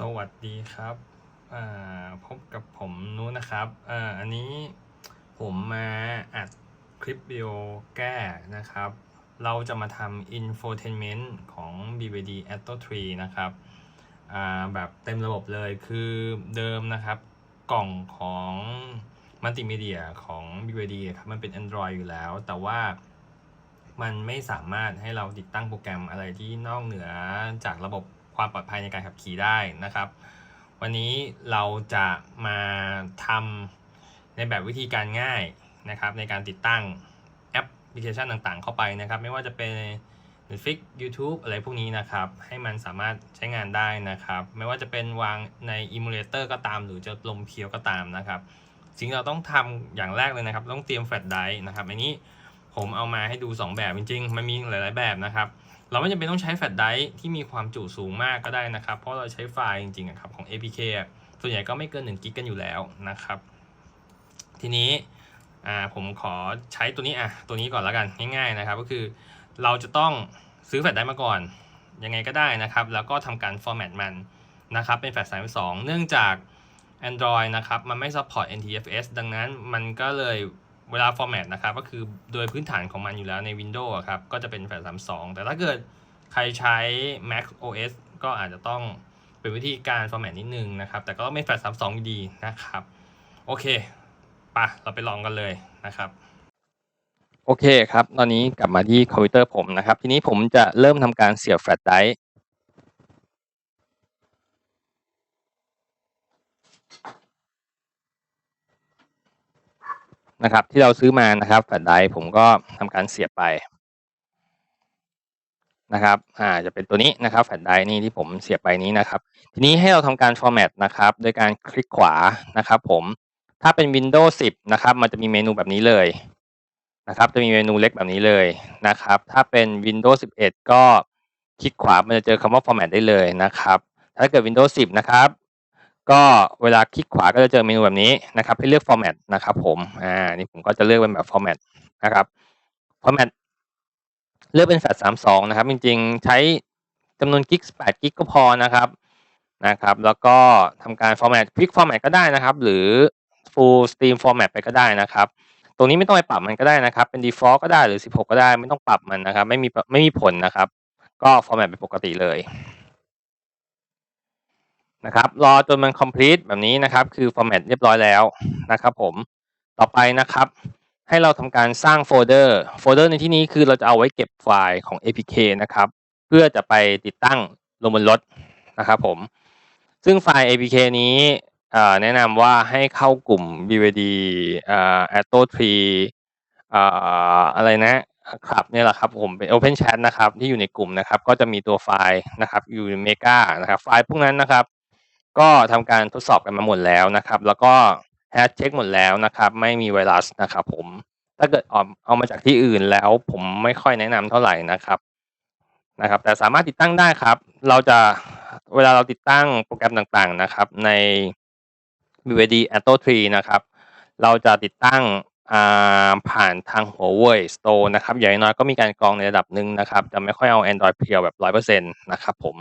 สวัสดีครับพบกับผมนู้นนะครับออันนี้ผมมาอัดคลิปวิดีโอแก้นะครับ เราจะมาทำ infotainment ของ BVD a t o 3นะครับแบบเต็มระบบเลยคือเดิมนะครับ กล่องของมัลติมีเดียของ BVD ครับมันเป็น Android อยู่แล้ว แต่ว่ามันไม่สามารถให้เราติดตั้งโปรแกรมอะไรที่นอกเหนือจากระบบ ความปลอดภัยในการขับขี่ได้นะครับ วันนี้เราจะมาทำในแบบวิธีการง่ายนะครับ ในการติดตั้งแอปพลิเคชันต่างๆ เข้าไปนะครับ ไม่ว่าจะเป็น Netflix YouTube อะไรพวกนี้นะครับ ให้มันสามารถใช้งานได้นะครับ ไม่ว่าจะเป็นวางใน emulator ก็ตาม หรือจะลงเพียวก็ตามนะครับ สิ่งที่เราต้องทำอย่างแรกเลยนะครับ ต้องเตรียมแฟลชไดร์นะครับ อันนี้ผมเอามาให้ดู 2 แบบจริงๆ มันมีหลาย ๆ แบบนะครับ เราไม่จำเป็นต้องใช้แฟลชไดร์ที่มีความจุสูงมากก็ได้นะครับ เพราะเราใช้ไฟล์จริงๆครับของ APK ส่วนใหญ่ก็ไม่เกิน1กิกกันอยู่แล้วนะครับ ทีนี้ผมขอใช้ตัวนี้อะตัวนี้ก่อนแล้วกันง่ายๆนะครับ ก็คือเราจะต้องซื้อแฟลชไดร์มาก่อน ยังไงก็ได้นะครับ แล้วก็ทำการ format มันนะครับ เป็นแฟลช32เนื่องจาก Android นะครับ มันไม่ support NTFS ดังนั้นมันก็เลย เวลา format นะครับก็คือโดยพื้นฐานของมันอยู่แล้วใน Windows ครับก็จะเป็นแฟลช32 แต่ถ้าเกิดใครใช้ Mac OS ก็อาจจะต้องเป็นวิธีการ format นิดนึงนะครับ แต่ก็ไม่แฟลช32อยู่ดีนะครับ โอเคปะเราไปลองกันเลยนะครับ โอเคครับ ตอนนี้กลับมาที่คอมพิวเตอร์ผมนะครับ ทีนี้ผมจะเริ่มทำการเสียบแฟลชไดร นะครับ ที่เราซื้อมานะครับแฟลชไดร์ผมก็ทำการเสียบไปนะครับ อ่า จะเป็นตัวนี้นะครับแฟลชไดร์นี่ที่ผมเสียบไปนี้นะครับ ทีนี้ให้เราทำการ format นะครับ โดยการคลิกขวานะครับ ผมถ้าเป็น Windows 10 นะครับ มันจะมีเมนูแบบนี้เลยนะครับ จะมีเมนูเล็กแบบนี้เลยนะครับ ถ้าเป็น Windows 11 ก็คลิกขวามันจะเจอคำว่า format ได้เลยนะครับ ถ้าเกิด Windows 10 นะครับ ก็เวลาคลิกขวาก็จะเจอเมนูแบบนี้นะครับให้เลือก format นะครับผมอ่านี่ผมก็จะเลือกเป็นแบบ format นะครับ format เลือกเป็นแฟลช32 นะครับ จริงๆ ใช้จำนวนกิก8กิกก็พอนะครับนะครับ แล้วก็ทำการ format quick format ก็ได้นะครับ หรือ full stream format ไปก็ได้นะครับ ตรงนี้ไม่ต้องไปปรับมันก็ได้นะครับ เป็น default ก็ได้หรือ 16 ก็ได้ไม่ต้องปรับมันนะครับ ไม่มีไม่มีผลนะครับ ก็ format เป็นปกติเลย นะครับ รอจนมัน complete แบบนี้นะครับ คือ format เรียบร้อยแล้วนะครับ ผม ต่อไปนะครับ ให้เราทำการสร้างโฟลเดอร์ โฟลเดอร์ในที่นี้คือเราจะเอาไว้เก็บไฟล์ของ APK นะครับ เพื่อจะไปติดตั้งลงบนรถนะครับผม ซึ่งไฟล์ APK นี้แนะนำว่าให้เข้ากลุ่ม BVD อ่า Atto 3อ่าอะไรนะครับเนี่ยแหละครับผมเป็น Open Chat นะครับที่อยู่ในกลุ่มนะครับ ก็จะมีตัวไฟล์นะครับอยู่ในเมกานะครับ ไฟล์พวกนั้นนะครับ ก็ทำการทดสอบกันมาหมดแล้วนะครับ แล้วก็แฮชเช็คหมดแล้วนะครับ ไม่มีไวรัสนะครับผม ถ้าเกิดเอาเอามาจากที่อื่นแล้วผมไม่ค่อยแนะนำเท่าไหร่นะครับนะครับ แต่สามารถติดตั้งได้ครับ เราจะเวลาเราติดตั้งโปรแกรมต่างๆนะครับ ใน BVD Atto 3นะครับ เราจะติดตั้งผ่านทางหัวเว่ย Store นะครับ อย่างน้อยก็มีการกรองในระดับหนึ่งนะครับ จะไม่ค่อยเอา Android เพียวแบบ 100%นะครับผม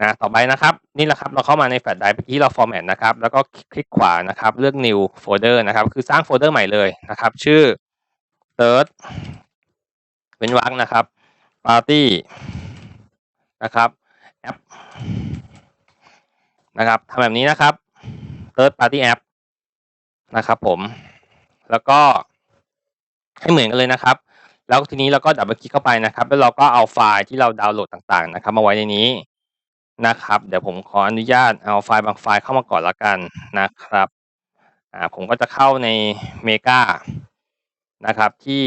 นะต่อไปนะครับนี่แหละครับเราเข้ามาในแฟลชไดร์เมื่อกี้เรา format นะครับแล้วก็คลิกขวานะครับเลือก new folder นะครับคือสร้างโฟลเดอร์ใหม่เลยนะครับ ชื่อ third เว้นวรรคนะครับ party นะครับ app นะครับทำแบบนี้นะครับ third party app นะครับผม แล้วก็ให้เหมือนกันเลยนะครับ แล้วทีนี้เราก็ดับเบิลคลิกเข้าไปนะครับ แล้วเราก็เอาไฟล์ที่เราดาวน์โหลดต่างๆนะครับ มาไว้ในนี้ นะครับ เดี๋ยวผมขออนุญาตเอาไฟล์บางไฟล์เข้ามาก่อนละกันนะครับ อ่า ผมก็จะเข้าในเมกานะครับ ที่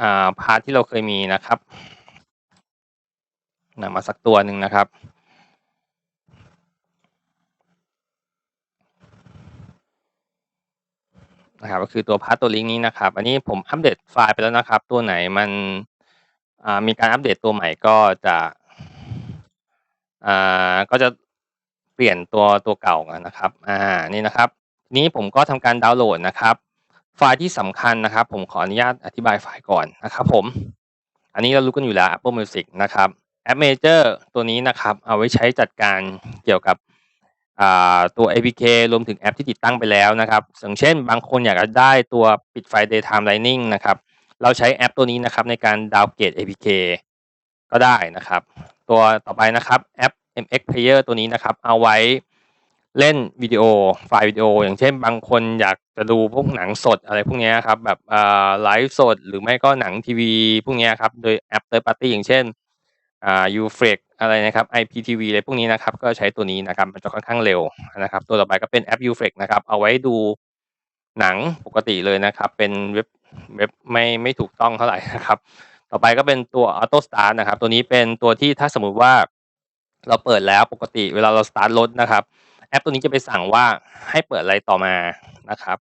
อ่า พาร์ทที่เราเคยมีนะครับนำมาสักตัวหนึ่งนะครับ นะครับ ก็คือตัวพาร์ตตัวลิงก์นี้นะครับ อันนี้ผมอัปเดตไฟล์ไปแล้วนะครับ ตัวไหนมันมีการอัปเดตตัวใหม่ก็จะ ก็จะเปลี่ยนตัวตัวเก่านะครับ อ่า นี่นะครับนี้ผมก็ทำการดาวน์โหลดนะครับ ไฟล์ที่สำคัญนะครับ ผมขออนุญาตอธิบายไฟล์ก่อนนะครับผม อันนี้เรารู้กันอยู่แล้ว Apple Music นะครับแอป Manager ตัวนี้นะครับ เอาไว้ใช้จัดการเกี่ยวกับตัว APK รวมถึงแอปที่ติดตั้งไปแล้วนะครับอย่างเช่น บางคนอยากจะได้ตัวปิดไฟ Daytime Lighting นะครับ เราใช้แอปตัวนี้นะครับในการดาวเกรด APK ก็ได้นะครับ ตัวต่อไปนะครับแอป MX Player ตัวนี้นะครับ เอาไว้เล่นวิดีโอไฟล์วิดีโอ อย่างเช่นบางคนอยากจะดูพวกหนังสดอะไรพวกนี้ครับแบบไลฟ์สดหรือไม่ก็หนังทีวีพวกนี้ครับโดยแอป Third Party อย่างเช่นอ่า Uflex อะไรนะครับ IPTV อะไรพวกนี้นะครับ ก็ใช้ตัวนี้นะครับ มันจะค่อนข้างเร็วนะครับ ตัวต่อไปก็เป็นแอป Uflex นะครับ เอาไว้ดูหนังปกติเลยนะครับ เป็นเว็บเว็บไม่ไม่ถูกต้องเท่าไหร่นะครับ ต่อไปก็เป็นตัว Auto Start นะครับ ตัวนี้เป็นตัวที่ถ้าสมมุติว่าเราเปิดแล้วปกติเวลาเราสตาร์ทรถนะครับ แอปตัวนี้จะไปสั่งว่าให้เปิดอะไรต่อมานะครับ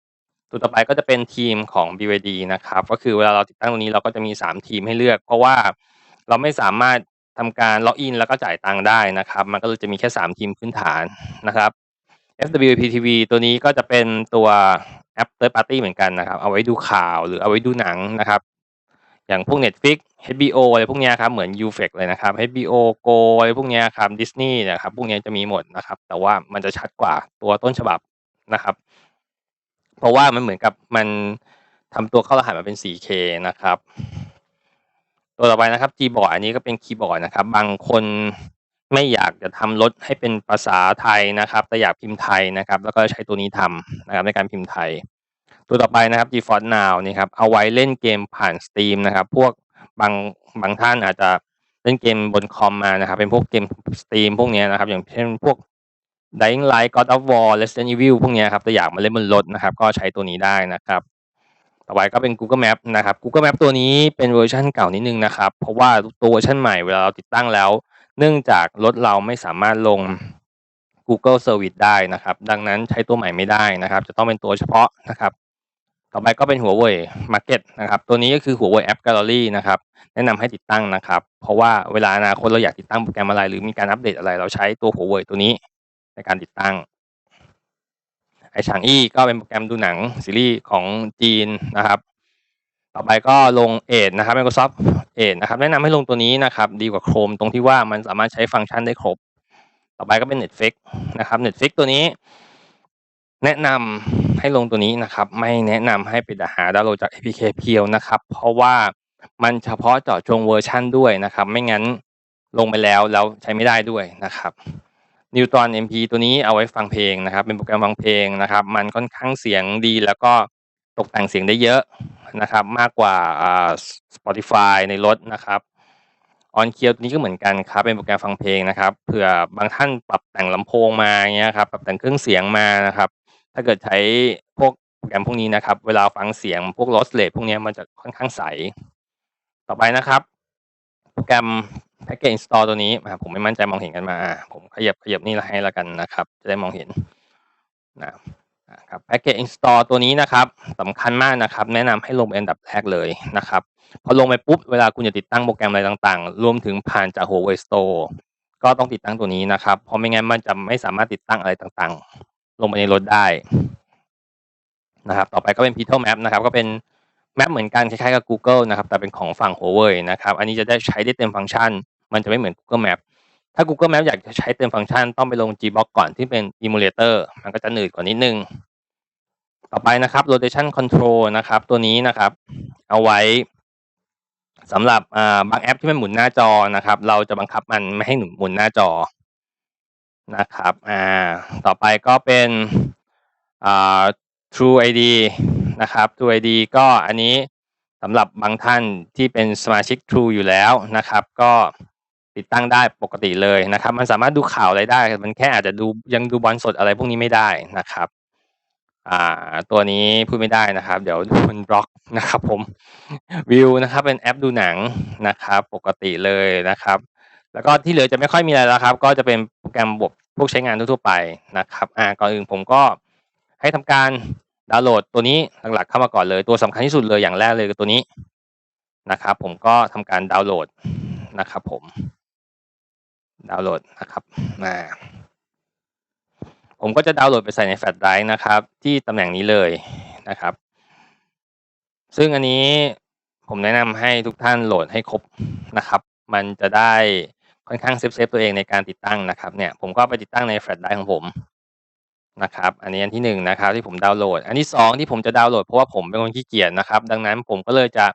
ตัวต่อไปก็จะเป็นทีมของ BYD นะครับ ก็คือเวลาเราติดตั้งตรงนี้เราก็จะมี 3 ทีมให้เลือก เพราะว่าเราไม่สามารถทำการล็อกอินแล้วก็จ่ายตังค์ได้นะครับ มันก็เลยจะมีแค่ 3 ทีมพื้นฐานนะครับ FWP TV ตัวนี้ก็จะเป็นตัวแอป Third Party เหมือนกันนะครับ เอาไว้ดูข่าวหรือเอาไว้ดูหนังนะครับ อย่างพวก Netflix HBO อะไรพวกเนี้ยครับ เหมือน Uflex เลยนะครับ HBO Go อะไรพวกเนี้ยครับ Disney เนี่ยครับ พวกเนี้ยจะมีหมดนะครับ แต่ว่ามันจะชัดกว่าตัวต้นฉบับนะครับ เพราะว่ามันเหมือนกับมันทำตัวเข้ารหัสมาเป็น 4K นะครับ ตัวต่อไปนะครับ Gboard อันนี้ก็เป็นคีย์บอร์ดนะครับ บางคนไม่อยากจะทำรถให้เป็นภาษาไทยนะครับ แต่อยากพิมพ์ไทยนะครับ แล้วก็ใช้ตัวนี้ทำนะครับในการพิมพ์ไทย ตัวต่อไปนะครับ GeForce Now นี่ครับเอาไว้เล่นเกมผ่าน Steam นะครับ พวกบางบางท่านอาจจะเล่นเกมบนคอมมานะครับ เป็นพวกเกม Steam พวกนี้นะครับ อย่างเช่นพวก Dying Light God of War Resident Evil พวกนี้ครับแต่อยากมาเล่นบนรถนะครับ ก็ใช้ตัวนี้ได้นะครับ ต่อไปก็เป็น Google Map นะครับ Google Map ตัวนี้เป็นเวอร์ชันเก่านิดนึงนะครับ เพราะว่าตัวเวอร์ชันใหม่เวลาเราติดตั้งแล้ว เนื่องจากรถเราไม่สามารถลง Google Service ได้นะครับ ดังนั้นใช้ตัวใหม่ไม่ได้นะครับ จะต้องเป็นตัวเฉพาะนะครับ ต่อไปก็เป็น Huawei Market นะครับตัวนี้ก็คือ Huawei App Gallery นะครับแนะนำให้ติดตั้งนะครับ เพราะว่าเวลาอนาคตเราอยากติดตั้งโปรแกรมอะไร หรือมีการอัปเดตอะไร เราใช้ตัว Huawei ตัวนี้ในการติดตั้งไอฉางอี้ก็เป็นโปรแกรมดูหนังซีรีส์ของจีนนะครับ ต่อไปก็ลง Edge นะครับ Microsoft Edge นะครับ แนะนำให้ลงตัวนี้นะครับ ดีกว่า Chrome ตรงที่ว่ามันสามารถใช้ฟังก์ชันได้ครบ ต่อไปก็เป็น Netflix นะครับ Netflix ตัวนี้ แนะนำ ให้ลงตัวนี้นะครับ ไม่แนะนำให้ไปหาดาวน์โหลดจาก APK เพียวนะครับ เพราะว่ามันเฉพาะเจาะจงเวอร์ชันด้วยนะครับ ไม่งั้นลงไปแล้วแล้วใช้ไม่ได้ด้วยนะครับ Neutron MP ตัวนี้เอาไว้ฟังเพลงนะครับ เป็นโปรแกรมฟังเพลงนะครับ มันค่อนข้างเสียงดีแล้วก็ตกแต่งเสียงได้เยอะนะครับ มากกว่าอ่า Spotify ในรถนะครับ On k e y ตัวนี้ก็เหมือนกันครับเป็นโปรแกรมฟังเพลงนะครับเผื่อบางท่านปรับแต่งลำโพงมาเงี้ยครับปรับแต่งเครื่องเสียงมานะครับ ถ้าเกิดใช้พวกโปรแกรมพวกนี้นะครับ เวลาฟังเสียงพวก lossless พวกนี้มันจะค่อนข้างใส ต่อไปนะครับ โปรแกรม Package Install ตัวนี้ผมไม่มั่นใจมองเห็นกันมา ผมขยับขยับนี่ให้แล้วกันนะครับ จะได้มองเห็นนะครับ Package Install ตัวนี้นะครับสำคัญมากนะครับ แนะนำให้ลงเป็นอันดับแรกเลยนะครับพอลงไปปุ๊บ เวลาคุณจะติดตั้งโปรแกรมอะไรต่างๆ รวมถึงผ่านจาก Huawei Store ก็ต้องติดตั้งตัวนี้นะครับ เพราะไม่งั้นมันจะไม่สามารถติดตั้งอะไรต่างๆ ลงไปในรถได้นะครับ ต่อไปก็เป็น Petal Map นะครับ ก็เป็นแมปเหมือนกันคล้ายๆกับ Google นะครับ แต่เป็นของฝั่ง Huawei นะครับ อันนี้จะได้ใช้ได้เต็มฟังก์ชัน มันจะไม่เหมือน Google Map ถ้า Google Map อยากจะใช้เต็มฟังก์ชันต้องไปลง Gbox ก่อนที่เป็น Emulator มันก็จะหนืดกว่านิดนึง ต่อไปนะครับ Rotation Control นะครับ ตัวนี้นะครับ เอาไว้สำหรับาบางแอปที่มันหมุนหน้าจอนะครับ เราจะบังคับมันไม่ให้หมุนหน้าจอ นะครับอ่าต่อไปก็เป็นอ่า True ID นะครับ True ID ก็อันนี้สำหรับบางท่านที่เป็นสมาชิก True อยู่แล้วนะครับ ก็ติดตั้งได้ปกติเลยนะครับ มันสามารถดูข่าวอะไรได้ มันแค่อาจจะดูยังดูบอลสดอะไรพวกนี้ไม่ได้นะครับอ่าตัวนี้พูดไม่ได้นะครับ เดี๋ยวโดนบล็อกนะครับผมวิวนะครับเป็นแอปดูหนังนะครับ ปกติเลยนะครับ แล้วก็ที่เหลือจะไม่ค่อยมีอะไรแล้วครับ ก็จะเป็นโปรแกรมบวก พวกใช้งานทั่วๆไปนะครับอ่าก่อนอื่นผมก็ให้ทำการดาวน์โหลดตัวนี้หลักๆเข้ามาก่อนเลย ตัวสำคัญที่สุดเลยอย่างแรกเลยคือตัวนี้นะครับ ผมก็ทำการดาวน์โหลดนะครับผมดาวน์โหลดนะครับอ่าผมก็จะดาวน์โหลดไปใส่ในแฟลชไดรฟ์นะครับ ที่ตำแหน่งนี้เลยนะครับ ซึ่งอันนี้ผมแนะนำให้ทุกท่านโหลดให้ครบนะครับ มันจะได้ ค่อนข้างเซฟเซฟตัวเองในการติดตั้งนะครับเนี่ยผมก็ไปติดตั้งในแฟลชไดร์ของผมนะครับอันนี้อันที่หนึ่งนะครับที่ผมดาวน์โหลด อันที่สองที่ผมจะดาวน์โหลดเพราะว่าผมเป็นคนขี้เกียจนะครับ ดังนั้นผมก็เลยจะ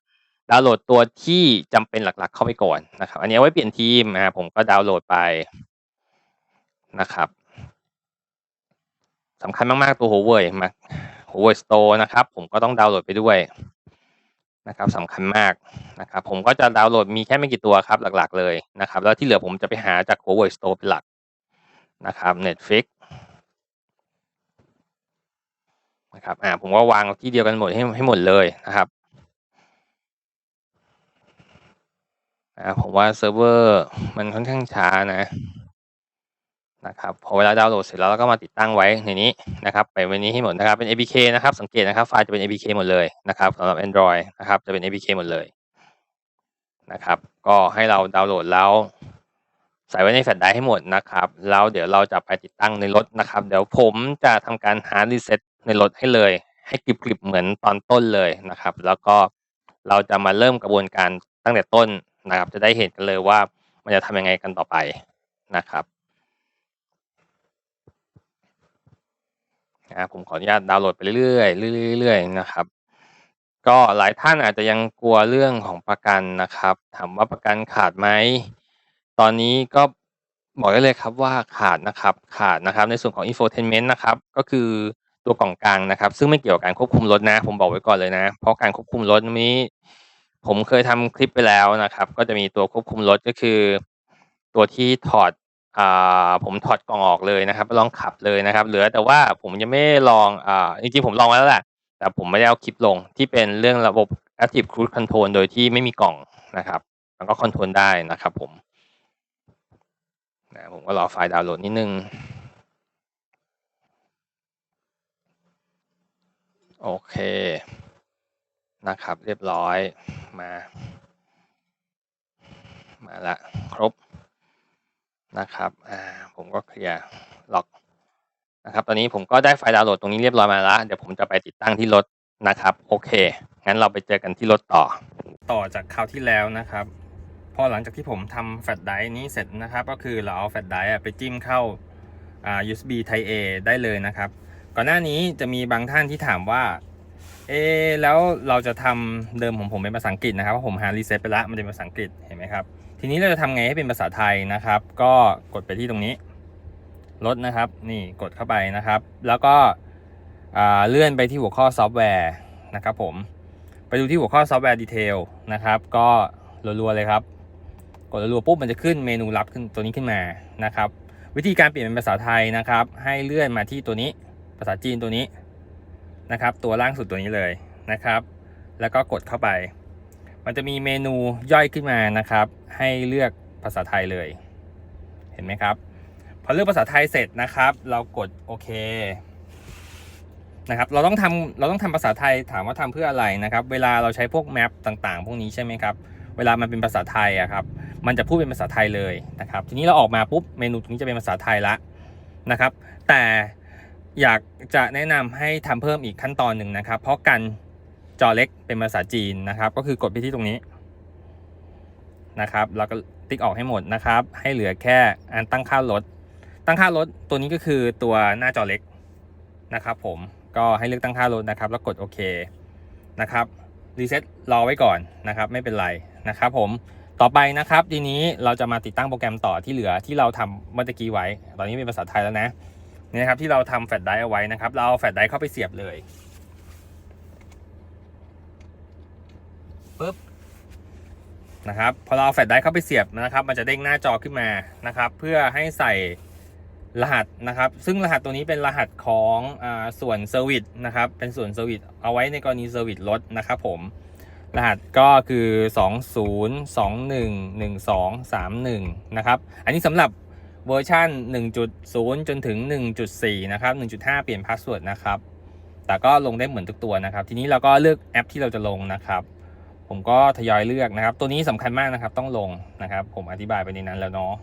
ดาวน์โหลดตัวที่จำเป็นหลักๆ เข้าไปก่อนนะครับ อันนี้ไว้เปลี่ยนทีมนะผมก็ดาวน์โหลดไปนะครับสำคัญมากๆตัว Huawei มา Huawei Store นะครับ ผมก็ต้องดาวน์โหลดไปด้วย นะครับสำคัญมากนะครับผมก็จะดาวน์โหลดมีแค่ไม่กี่ตัวครับหลักๆ เลยนะครับ แล้วที่เหลือผมจะไปหาจาก Huawei Store เป็นหลักนะครับ Netflix นะครับอ่าผมก็วางที่เดียวกันหมดให้ให้หมดเลยนะครับอ่าผมว่าเซิร์ฟเวอร์มันค่อนข้างช้านะ นะครับพอเวลาดาวน์โหลดเสร็จแล้วเราก็มาติดตั้งไว้ในนี้นะครับไปไว้นี้ให้หมดนะครับเป็น APK นะครับสังเกตนะครับไฟล์จะเป็น APK หมดเลยนะครับสำหรับ Android นะครับจะเป็น APK หมดเลยนะครับก็ให้เราดาวน์โหลดแล้วใส่ไว้ในแฟลชไดรฟ์ให้หมดนะครับแล้วเดี๋ยวเราจะไปติดตั้งในรถนะครับ เดี๋ยวผมจะทำการหารีเซ็ตในรถให้เลย ให้กริบๆเหมือนตอนต้นเลยนะครับ แล้วก็เราจะมาเริ่มกระบวนการตั้งแต่ต้นนะครับ จะได้เห็นกันเลยว่ามันจะทำยังไงกันต่อไปนะครับ นะผมขออนุญาตดาวน์โหลดไปเรื่อยๆเรื่อยๆนะครับ ก็หลายท่านอาจจะยังกลัวเรื่องของประกันนะครับ ถามว่าประกันขาดไหมตอนนี้ก็บอกได้เลยครับว่าขาดนะครับขาดนะครับ ในส่วนของ infotainment นะครับก็คือตัวกล่องกลางนะครับ ซึ่งไม่เกี่ยวกับการควบคุมรถนะ ผมบอกไว้ก่อนเลยนะ เพราะการควบคุมรถนี้ ผมเคยทำคลิปไปแล้วนะครับ ก็จะมีตัวควบคุมรถก็คือ ตัวที่ถอด อ่าผมถอดกล่องออกเลยนะครับ ลองขับเลยนะครับ เหลือแต่ว่าผมยังไม่ลองอ่าจริงๆผมลองไว้แล้วแหละ แต่ผมไม่ได้เอาคลิปลงที่เป็นเรื่องระบบ active cruise control โดยที่ไม่มีกล่องนะครับแล้วก็คอนโทรลได้นะครับผมนะผมก็รอไฟล์ดาวน์โหลดนิดนึง โอเคนะครับ เรียบร้อยมา มาละครบ นะครับ อ่า ผมก็เคลียร์ล็อกนะครับ ตอนนี้ผมก็ได้ไฟล์ดาวน์โหลดตรงนี้เรียบร้อยมาแล้ว เดี๋ยวผมจะไปติดตั้งที่รถนะครับ โอเค งั้นเราไปเจอกันที่รถต่อ ต่อจากคราวที่แล้วนะครับ พอหลังจากที่ผมทำแฟลชไดรฟ์นี้เสร็จนะครับ ก็คือเราเอาแฟลชไดร์ไปจิ้มเข้าอ่า USB Type A ได้เลยนะครับ ก่อนหน้านี้จะมีบางท่านที่ถามว่า เอ๊แล้วเราจะทำเดิมของผมเป็นภาษาอังกฤษนะครับเพราะผมหารีเซ็ตไปแล้วมันเป็นภาษาอังกฤษ เห็นไหมครับ ทีนี้เราจะทำไงให้เป็นภาษาไทยนะครับ ก็กดไปที่ตรงนี้ลดนะครับ นี่กดเข้าไปนะครับ แล้วก็เลื่อนไปที่หัวข้อซอฟต์แวร์นะครับผมไปดูที่หัวข้อซอฟต์แวร์ดีเทลนะครับ ก็รัวๆเลยครับ กดรัวๆปุ๊บมันจะขึ้นเมนูลับขึ้นตัวนี้ขึ้นมานะครับ วิธีการเปลี่ยนเป็นภาษาไทยนะครับ ให้เลื่อนมาที่ตัวนี้ ภาษาจีนตัวนี้นะครับ ตัวล่างสุดตัวนี้เลยนะครับ แล้วก็กดเข้าไป มันจะมีเมนูย่อยขึ้นมานะครับ ให้เลือกภาษาไทยเลย เห็นไหมครับ พอเลือกภาษาไทยเสร็จนะครับ เรากดโอเคนะครับเราต้องทำเราต้องทำภาษาไทยถามว่าทำเพื่ออะไรนะครับ เวลาเราใช้พวกแมปต่างๆ พวกนี้ใช่ไหมครับเวลามันเป็นภาษาไทยอะครับ มันจะพูดเป็นภาษาไทยเลยนะครับ ทีนี้เราออกมาปุ๊บเมนูตรงนี้จะเป็นภาษาไทยละนะครับ แต่อยากจะแนะนำให้ทำเพิ่มอีกขั้นตอนหนึ่งนะครับ เพราะกัน จอเล็กเป็นภาษาจีนนะครับ ก็คือกดไปที่ตรงนี้นะครับแล้วก็ติ๊กออกให้หมดนะครับ ให้เหลือแค่อันตั้งค่าลดตั้งค่าลดตัวนี้ก็คือตัวหน้าจอเล็กนะครับผมก็ให้เลือกตั้งค่าลดนะครับ แล้วกดโอเคนะครับรีเซ็ตรอไว้ก่อนนะครับ ไม่เป็นไรนะครับ ผมต่อไปนะครับ ทีนี้เราจะมาติดตั้งโปรแกรมต่อที่เหลือที่เราทำเมื่อกี้ไว้ ตอนนี้เป็นภาษาไทยแล้วนะนี่นะครับที่เราทำแฟลชไดร์เอาไว้นะครับ เราเอาแฟลชไดรฟ์เข้าไปเสียบเลยปึ๊บ นะครับพอเราเอาแฟลชไดร์เข้าไปเสียบนะครับ มันจะเด้งหน้าจอขึ้นมานะครับ เพื่อให้ใส่รหัสนะครับ ซึ่งรหัสตัวนี้เป็นรหัสของอส่วนเซอร์วิสนะครับ เป็นส่วนเซอร์วิสเอาไว้ในกรณีเซอร์วิสรถนะครับผม รหัสก็คือ 20211231 นะครับ อันนี้สำหรับเวอร์ชัน1.0 จนถึง 1.4 นะครับ 1.5 เปลี่ยนพาสเวิร์ดนะครับ แต่ก็ลงได้เหมือนทุกตัวนะครับ ทีนี้เราก็เลือกแอปที่เราจะลงนะครับ ผมก็ทยอยเลือกนะครับ ตัวนี้สำคัญมากนะครับ ต้องลงนะครับ ผมอธิบายไปในนั้นแล้วเนาะ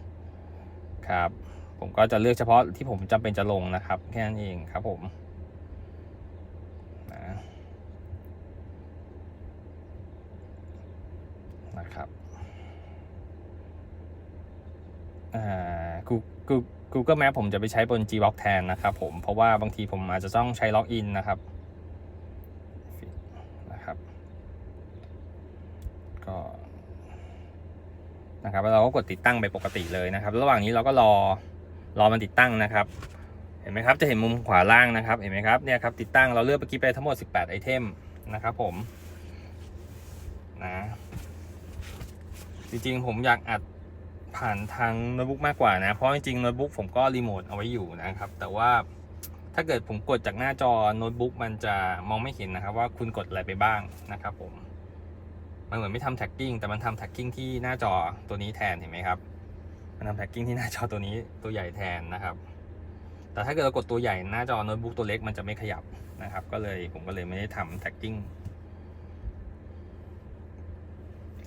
ครับ ผมก็จะเลือกเฉพาะที่ผมจำเป็นจะลงนะครับแค่นั้นเองครับผมนะนะครับอ่า Google Google Map ผมจะไปใช้บน Gbox แทนนะครับผมเพราะว่าบางทีผมอาจจะต้องใช้ล็อกอินนะครับ ก็ นะครับเราก็กดติดตั้งไปปกติเลยนะครับ ระหว่างนี้เราก็รอรอมันติดตั้งนะครับ เห็นไหมครับจะเห็นมุมขวาล่างนะครับ เห็นไหมครับเนี่ยครับติดตั้งเราเลือกเมื่อกี้ไปทั้งหมด 18 ไอเทมนะครับผมนะจริงๆผมอยากอัดผ่านทางโน้ตบุ๊กมากกว่านะ เพราะจริงๆโน้ตบุ๊กผมก็รีโมทเอาไว้อยู่นะครับ แต่ว่าถ้าเกิดผมกดจากหน้าจอโน้ตบุ๊กมันจะมองไม่เห็นนะครับ ว่าคุณกดอะไรไปบ้างนะครับผม มันเหมือนไม่ทำแท็กกิ้งแต่มันทำแท็กกิ้งที่หน้าจอตัวนี้แทนเห็นไหมครับ มันทำแท็กกิ้งที่หน้าจอตัวนี้ตัวใหญ่แทนนะครับ แต่ถ้าเกิดเรากดตัวใหญ่หน้าจอโน้ตบุ๊กตัวเล็กมันจะไม่ขยับนะครับ ก็เลยผมก็เลยไม่ได้ทำแท็กกิ้ง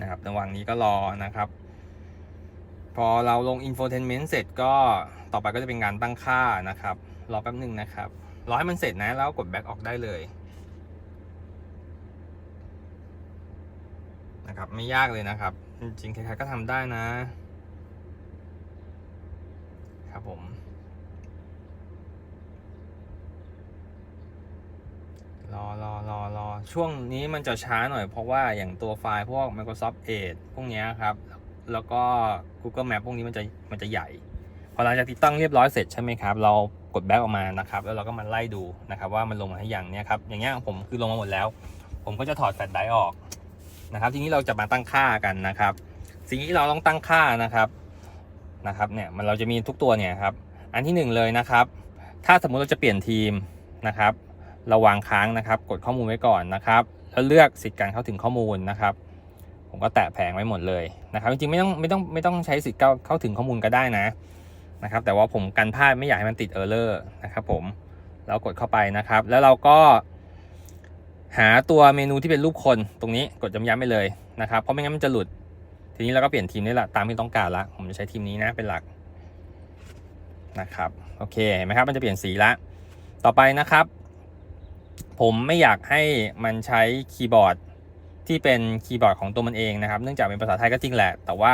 นะครับระหว่างนี้ก็รอนะครับ พอเราลง infotainment เสร็จก็ต่อไปก็จะเป็นการตั้งค่านะครับ รอแป๊บหนึ่งนะครับ รอให้มันเสร็จนะแล้วกด back ออกได้เลย นะครับ ไม่ยากเลยนะครับ จริงๆใครๆก็ทำได้นะ ครับผม รอรอรอรอช่วงนี้มันจะช้าหน่อยเพราะว่าอย่างตัวไฟล์พวก Microsoft Edge พวกนี้ครับ แล้วก็ Google Map พวกนี้มันจะมันจะใหญ่ พอหลังจากติดตั้งเรียบร้อยเสร็จใช่ไหมครับ เรากดแบ็กออกมานะครับ แล้วเราก็มาไล่ดูนะครับ ว่ามันลงมาให้อย่างเนี้ยครับ อย่างเงี้ยผมคือลงมาหมดแล้ว ผมก็จะถอดแฟลชไดร์ออก นะครับ ทีนี้เราจะมาตั้งค่ากันนะครับ สิ่งที่เราต้องตั้งค่านะครับนะครับเนี่ยมันเราจะมีทุกตัวเนี่ยครับ อันที่หนึ่งเลยนะครับ ถ้าสมมุติเราจะเปลี่ยนทีมนะครับเราวางค้างนะครับ กดข้อมูลไว้ก่อนนะครับ แล้วเลือกสิทธิ์การเข้าถึงข้อมูลนะครับ ผมก็แตะแผงไว้หมดเลยนะครับ จริงๆไม่ต้องไม่ต้องไม่ต้องใช้สิทธิ์เข้าเข้าถึงข้อมูลก็ได้นะนะครับ แต่ว่าผมกันพลาดไม่อยากให้มันติดเออร์เลอร์นะครับ ผมแล้วกดเข้าไปนะครับ แล้วเราก็ หาตัวเมนูที่เป็นรูปคนตรงนี้กดย้ำๆไปเลยนะครับ เพราะไม่งั้นมันจะหลุด ทีนี้เราก็เปลี่ยนทีมนี่แหละตามที่ต้องการละ ผมจะใช้ทีมนี้นะเป็นหลักนะครับ โอเคเห็นไหมครับมันจะเปลี่ยนสีละ ต่อไปนะครับ ผมไม่อยากให้มันใช้คีย์บอร์ดที่เป็นคีย์บอร์ดของตัวมันเองนะครับ เนื่องจากเป็นภาษาไทยก็จริงแหละ แต่ว่า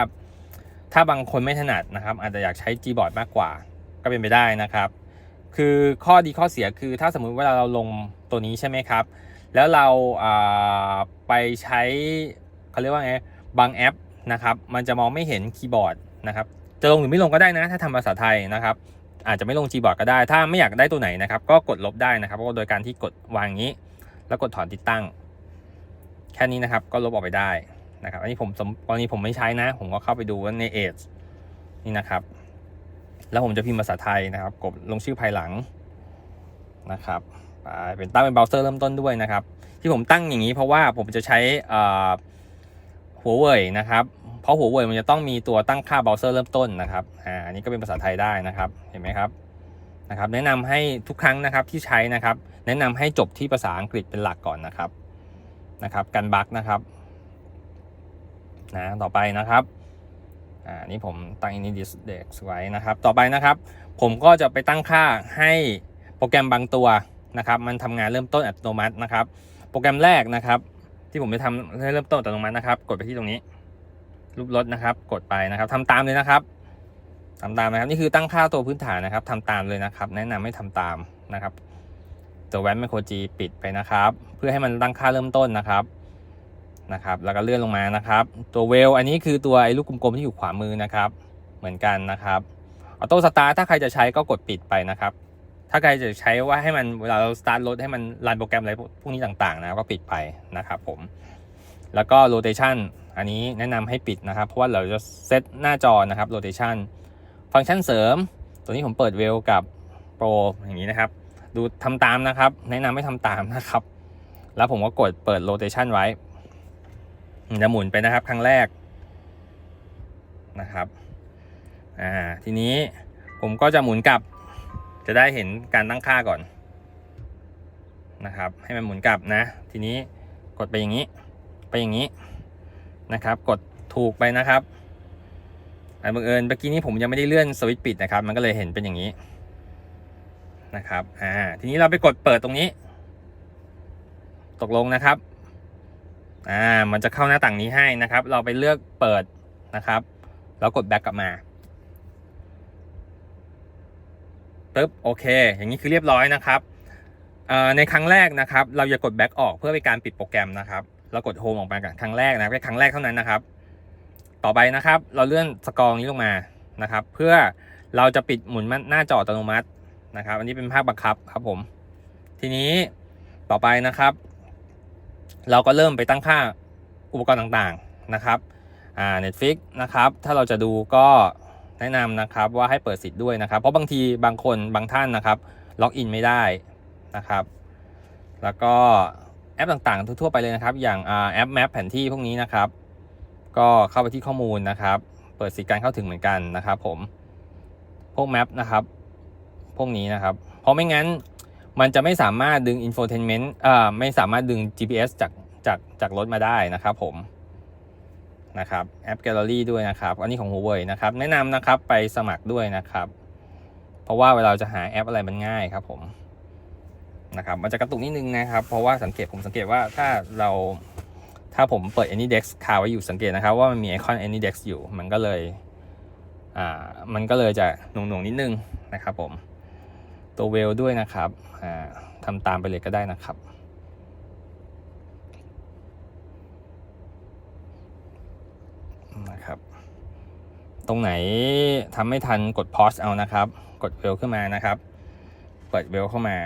ถ้าบางคนไม่ถนัดนะครับ อาจจะอยากใช้คีย์บอร์ดมากกว่า ก็เป็นไปได้นะครับ คือข้อดีข้อเสียคือถ้าสมมุติเวลาเราลงตัวนี้ใช่ไหมครับ แล้วเราอ่าไปใช้เขาเรียกว่าไงบางแอปนะครับ มันจะมองไม่เห็นคีย์บอร์ดนะครับจะลงหรือไม่ลงก็ได้นะ ถ้าทำภาษาไทยนะครับ อาจจะไม่ลงคีย์บอร์ดก็ได้ ถ้าไม่อยากได้ตัวไหนนะครับ ก็กดลบได้นะครับก็โดยการที่กดวางอย่างนี้ แล้วกดถอนติดตั้ง แค่นี้นะครับก็ลบออกไปได้นะครับ อันนี้ผมสมกรณีผมไม่ใช้นะ ผมก็เข้าไปดูว่าในเอจนี่นะครับ แล้วผมจะพิมพ์ภาษาไทยนะครับ กดลงชื่อภายหลังนะครับ ไปเป็นตั้งเป็นเบราว์เซอร์เริ่มต้นด้วยนะครับ ที่ผมตั้งอย่างนี้เพราะว่าผมจะใช้หัวเว่ยนะครับเพราะหัวเว่ยมันจะต้องมีตัวตั้งค่าเบราว์เซอร์เริ่มต้นนะครับอ่าอันนี้ก็เป็นภาษาไทยได้นะครับเห็นไหมครับนะครับ แนะนำให้ทุกครั้งนะครับที่ใช้นะครับ แนะนำให้จบที่ภาษาอังกฤษเป็นหลักก่อนนะครับนะครับ กันบั๊กนะครับนะต่อไปนะครับอ่านี่ผมตั้ง init dex ไว้นะครับ ต่อไปนะครับ ผมก็จะไปตั้งค่าให้โปรแกรมบางตัว นะครับมันทำงานเริ่มต้นอัตโนมัตินะครับ โปรแกรมแรกนะครับ ที่ผมจะทำให้เริ่มต้นอัตโนมัตินะครับ กดไปที่ตรงนี้รูปรถนะครับ กดไปนะครับทำตามเลยนะครับทำตามนะครับนี่คือตั้งค่าตัวพื้นฐานนะครับทำตามเลยนะครับ แนะนำให้ทำตามนะครับตัวแวนไมโครจีปิดไปนะครับ เพื่อให้มันตั้งค่าเริ่มต้นนะครับนะครับ แล้วก็เลื่อนลงมานะครับ ตัวเวลอันนี้คือตัวไอ้ลูกกลมๆที่อยู่ขวามือนะครับ เหมือนกันนะครับออโต้สตาร์ถ้าใครจะใช้ก็กดปิดไปนะครับ ถ้าใครจะใช้ว่าให้มันเวลาเราสตาร์ทรถให้มันรันโปรแกรมอะไรพวกนี้ต่างๆนะก็ปิดไปนะครับผม แล้วก็โรเ t ชันอันนี้แนะนำให้ปิดนะครับ เพราะว่าเราจะเซตหน้าจอนะครับโรเ t ชันฟังก์ชันเสริม ตัวนี้ผมเปิดเวลกับโปรอย่างนี้นะครับ ดูทำตามนะครับ แนะนำไม่ทำตามนะครับ แล้วผมก็กดเปิดโรเ t ชันไว้จะหมุนไปนะครับ ครั้งแรกนะครับอ่าทีนี้ผมก็จะหมุนกลับ จะได้เห็นการตั้งค่าก่อนนะครับ ให้มันหมุนกลับนะ ทีนี้กดไปอย่างนี้ ไปอย่างนี้นะครับ กดถูกไปนะครับอันบังเอิญเมื่อกี้นี้ผมยังไม่ได้เลื่อนสวิตช์ปิดนะครับ มันก็เลยเห็นเป็นอย่างนี้นะครับ อ่า ทีนี้เราไปกดเปิดตรงนี้ ตกลงนะครับ อ่า มันจะเข้าหน้าต่างนี้ให้นะครับ เราไปเลือกเปิดนะครับ แล้วกดแบ็กกลับมา ปึ๊บโอเค อย่างนี้คือเรียบร้อยนะครับในครั้งแรกนะครับ เราจะกด back ออกเพื่อเป็นการปิดโปรแกรมนะครับเรากด home ออกมากันครั้งแรกนะแค่ครั้งแรกเท่านั้นนะครับ ต่อไปนะครับ เราเลื่อนสกอร์นี้ลงมานะครับ เพื่อเราจะปิดหมุนหน้าจออัตโนมัตินะครับ อันนี้เป็นภาคบังคับครับผม ทีนี้ต่อไปนะครับ เราก็เริ่มไปตั้งค่าอุปกรณ์ต่างๆนะครับอ่า Netflix นะครับ ถ้าเราจะดูก็ แนะนำนะครับว่าให้เปิดสิทธิ์ด้วยนะครับ เพราะบางทีบางคนบางท่านนะครับล็อกอินไม่ได้นะครับ แล้วก็แอปต่างๆ ทั่วๆไปเลยนะครับ อย่างอแอปแมปแผนที่พวกนี้นะครับ ก็เข้าไปที่ข้อมูลนะครับ เปิดสิทธิ์การเข้าถึงเหมือนกันนะครับ ผมพวกแมปนะครับพวกนี้นะครับ เพราะไม่งั้นมันจะไม่สามารถดึง infotainment เอ่อไม่สามารถดึง GPS จากจากจากรถมาได้นะครับผม นะครับแอป Gallery ด้วยนะครับ อันนี้ของ Huawei นะครับ แนะนำนะครับไปสมัครด้วยนะครับ เพราะว่าเวลาจะหาแอปอะไรมันง่ายครับผมนะครับมันจะกระตุกนิดนึงนะครับ เพราะว่าสังเกตผมสังเกตว่าถ้าเราถ้าผมเปิด AnyDex คาไว้อยู่สังเกตนะครับ ว่ามันมีไอคอน AnyDex อยู่มันก็เลยอ่ามันก็เลยจะหน่วงๆนิดนึงนะครับผมตัวเวลด้วยนะครับอ่าทำตามไปเลยก็ได้นะครับ ตรงไหนทำไม่ทันกด pause เอานะครับ กดเวลขึ้นมานะครับ เปิดเวลเข้ามา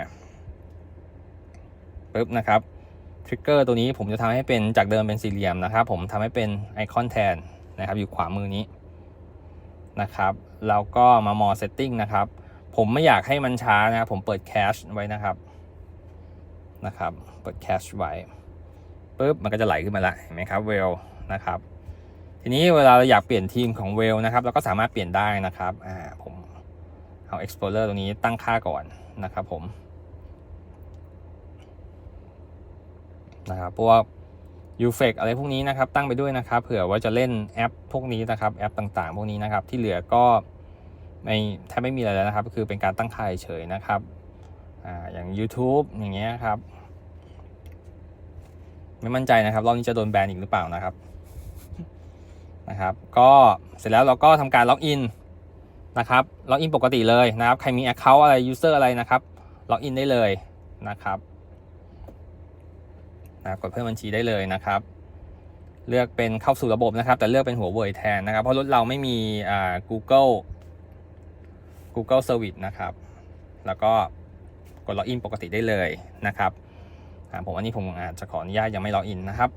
ปุ๊บนะครับทริกเกอร์ตัวนี้ผมจะทำให้เป็นจากเดิมเป็นสี่เหลี่ยมนะครับ ผมทำให้เป็นไอคอนแทนนะครับอยู่ขวามือนี้นะครับแล้วก็มามอ setting นะครับ ผมไม่อยากให้มันช้านะครับผมเปิดแคชไว้นะครับนะครับ เปิดแคชไว้ปุ๊บมันก็จะไหลขึ้นมาละเห็นไหมครับเวลนะครับ ทีนี้เวลาเราอยากเปลี่ยนทีมของเวลนะครับเราก็สามารถเปลี่ยนได้นะครับอ่าผมเอา Explorer ตรงนี้ตั้งค่าก่อนนะครับผมนะครับพวก u f e c อะไรพวกนี้นะครับ ตั้งไปด้วยนะครับ เผื่อว่าจะเล่นแอปพวกนี้นะครับ แอปต่างๆ พวกนี้นะครับ ที่เหลือก็ไม่แทบไม่มีอะไรแล้วนะครับ ก็คือเป็นการตั้งค่าเฉยนะครับอ่าอย่าง YouTube อย่างเงี้ยครับ ไม่มั่นใจนะครับ รอบนี้จะโดนแบนอีกหรือเปล่านะครับ นะครับ ก็เสร็จแล้วเราก็ทำการล็อกอินนะครับ ล็อกอินปกติเลยนะครับ ใครมี Account อะไร User อะไรนะครับ ล็อกอินได้เลยนะครับนะกดเพิ่มบัญชีได้เลยนะครับ เลือกเป็นเข้าสู่ระบบนะครับ แต่เลือกเป็นหัวเว่ยแทนนะครับ เพราะรถเราไม่มีอ่า Google Google Service นะครับ แล้วก็กดล็อกอินปกติได้เลยนะครับผมอันนี้ผมอาจจะขออนุญาตยังไม่ล็อกอินนะครับ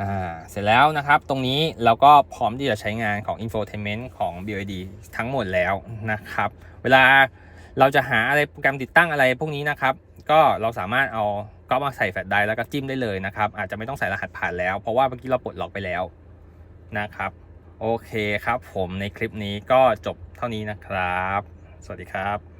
อ่าเสร็จแล้วนะครับตรงนี้เราก็พร้อมที่จะใช้งานของ infotainment ของ BYD ทั้งหมดแล้วนะครับ เวลาเราจะหาอะไรโปรแกรมติดตั้งอะไรพวกนี้นะครับ ก็เราสามารถเอาก็มาใส่แฟลชไดร์แล้วก็จิ้มได้เลยนะครับ อาจจะไม่ต้องใส่รหัสผ่านแล้ว เพราะว่าเมื่อกี้เราปลดล็อกไปแล้วนะครับ โอเคครับผมในคลิปนี้ก็จบเท่านี้นะครับ สวัสดีครับ